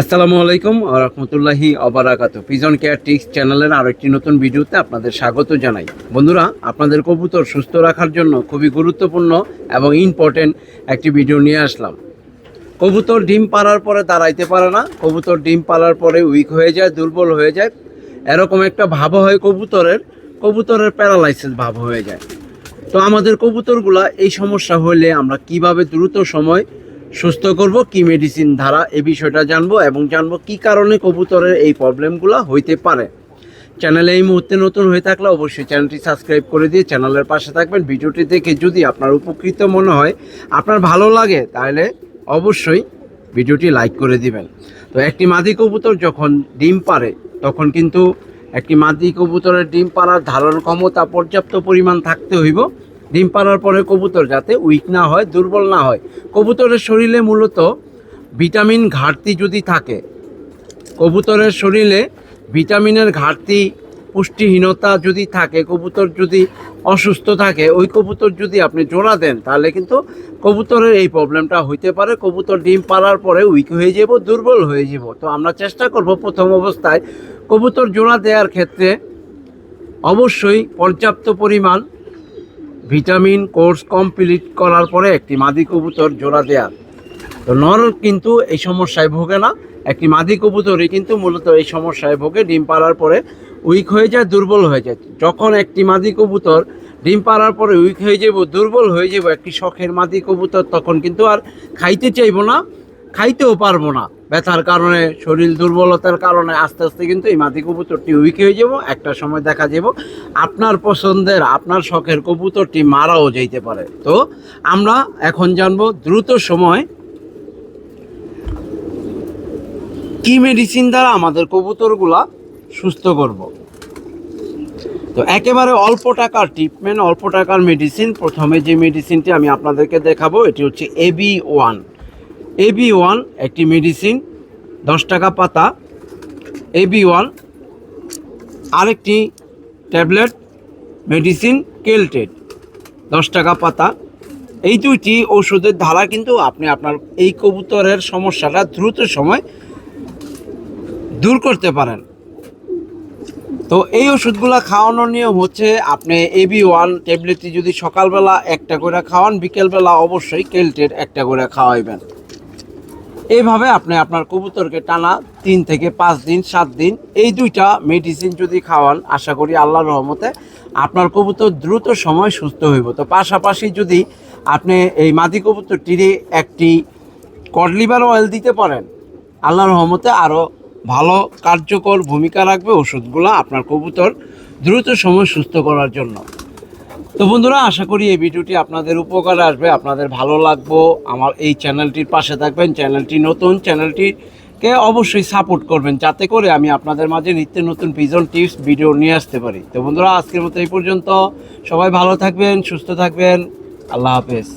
আসসালামু আলাইকুম রহমতুল্লাহি অবরাকাত পিজন কেয়ার টিক্স চ্যানেলের আরও একটি নতুন ভিডিওতে আপনাদের স্বাগত জানাই। বন্ধুরা, আপনাদের কবুতর সুস্থ রাখার জন্য খুবই গুরুত্বপূর্ণ এবং ইম্পর্টেন্ট একটি ভিডিও নিয়ে আসলাম। কবুতর ডিম পাড়ার পরে দাঁড়াইতে পারে না। কবুতর ডিম পাড়ার পরে উইক হয়ে যায়, দুর্বল হয়ে যায়। এরকম একটা ভাব হয় কবুতরের কবুতরের প্যারালাইসিস ভাব হয়ে যায়। তো আমাদের কবুতরগুলা এই সমস্যা হলে আমরা কীভাবে দ্রুত সময় সুস্থ করব, কি মেডিসিন ধারা এই বিষয়টা জানব এবং জানব কি কারণে কবুতরের এই প্রবলেমগুলো হইতে পারে। চ্যানেলে এই মুহূর্তে নতুন হয়ে থাকলে অবশ্যই চ্যানেলটি সাবস্ক্রাইব করে দিয়ে চ্যানেলের পাশে থাকবেন। ভিডিওটি দেখে যদি আপনার উপকৃত মনে হয়, আপনার ভালো লাগে, তাহলে অবশ্যই ভিডিওটি লাইক করে দিবেন। তো একটি মাদি কবুতর যখন ডিম পারে তখন কিন্তু একটি মাদি কবুতরের ডিম পাড়ার ধারণ ক্ষমতা পর্যাপ্ত পরিমাণ থাকতে হইব। ডিম পাড়ার পরে কবুতর যাতে উইক না হয়, দুর্বল না হয়। কবুতরের শরীরে মূলত ভিটামিন ঘাটতি যদি থাকে, কবুতরের শরীরে ভিটামিনের ঘাটতি, পুষ্টিহীনতা যদি থাকে, কবুতর যদি অসুস্থ থাকে, ওই কবুতর যদি আপনি জোড়া দেন, তাহলে কিন্তু কবুতরের এই প্রবলেমটা হইতে পারে। কবুতর ডিম পাড়ার পরে উইক হয়ে যাব, দুর্বল হয়ে যাব। তো আমরা চেষ্টা করব প্রথম অবস্থায় কবুতর জোড়া দেওয়ার ক্ষেত্রে অবশ্যই পর্যাপ্ত পরিমাণ ভিটামিন কোর্স কমপ্লিট করার পরে একটি মাদি কবুতর জোড়া দেয়া। তো নর কিন্তু এই সমস্যায় ভোগে না। একটি মাদি কবুতরই কিন্তু মূলত এই সমস্যায় ভোগে, ডিম পাড়ার পরে উইক হয়ে যায়, দুর্বল হয়ে যায়। যখন একটি মাদি কবুতর ডিম পাড়ার পরে উইক হয়ে যাব দুর্বল হয়ে যাব একটি শখের মাদি কবুতর, তখন কিন্তু আর খাইতে চাইব না, খাইতেও পারব না। ব্যথার কারণে, শরীর দুর্বলতার কারণে আস্তে আস্তে কিন্তু এই মাদি কবুতরটি উইক হয়ে যাব, একটা সময় দেখা যাব। আপনার পছন্দের, আপনার শখের কবুতরটি মারাও যাইতে পারে। তো আমরা এখন জানব দ্রুত সময় কি মেডিসিন দ্বারা আমাদের কবুতরগুলা সুস্থ করব। তো একেবারে অল্প টাকার ট্রিটমেন্ট অল্প টাকার মেডিসিন প্রথমে যে মেডিসিনটি আমি আপনাদেরকে দেখাবো, এটি হচ্ছে এবি ওয়ান এবি ওয়ান, একটি মেডিসিন দশ টাকা পাতা। এবি ওয়ান, আরেকটি ট্যাবলেট মেডিসিন কেলটেড দশ টাকা পাতা। এই দুইটি ওষুধের ধারা কিন্তু আপনি আপনার এই কবুতরের সমস্যাটা দ্রুত সময় দূর করতে পারেন। তো এই ওষুধগুলো খাওয়ানোর নিয়ম হচ্ছে আপনি এবি ওয়ান ট্যাবলেটটি যদি সকালবেলা একটা করে খাওয়ান, বিকেলবেলা অবশ্যই কেলটেড একটা করে খাওয়াইবেন। এইভাবে আপনি আপনার কবুতরকে টানা তিন থেকে পাঁচ দিন, সাত দিন, এই দুইটা মেডিসিন যদি খাওয়ান, আশা করি আল্লাহর রহমতে আপনার কবুতর দ্রুত সময় সুস্থ হইব। তো পাশাপাশি যদি আপনি এই মাদি কবুতরটির একটি কডলিভার অয়েল দিতে পারেন, আল্লাহর রহমতে আরও ভালো কার্যকর ভূমিকা রাখবে ওষুধগুলো আপনার কবুতর দ্রুত সময় সুস্থ করার জন্য। তো বন্ধুরা, আশা করি এই ভিডিওটি আপনাদের উপকারে আসবে, আপনাদের ভালো লাগবো। আমার এই চ্যানেলটির পাশে থাকবেন, চ্যানেলটি নতুন, চ্যানেলটিকে অবশ্যই সাপোর্ট করবেন, যাতে করে আমি আপনাদের মাঝে নিত্য নতুন পিজন টিপস, ভিডিও নিয়ে আসতে পারি। তো বন্ধুরা, আজকের মতো এই পর্যন্ত। সবাই ভালো থাকবেন, সুস্থ থাকবেন। আল্লাহ হাফেজ।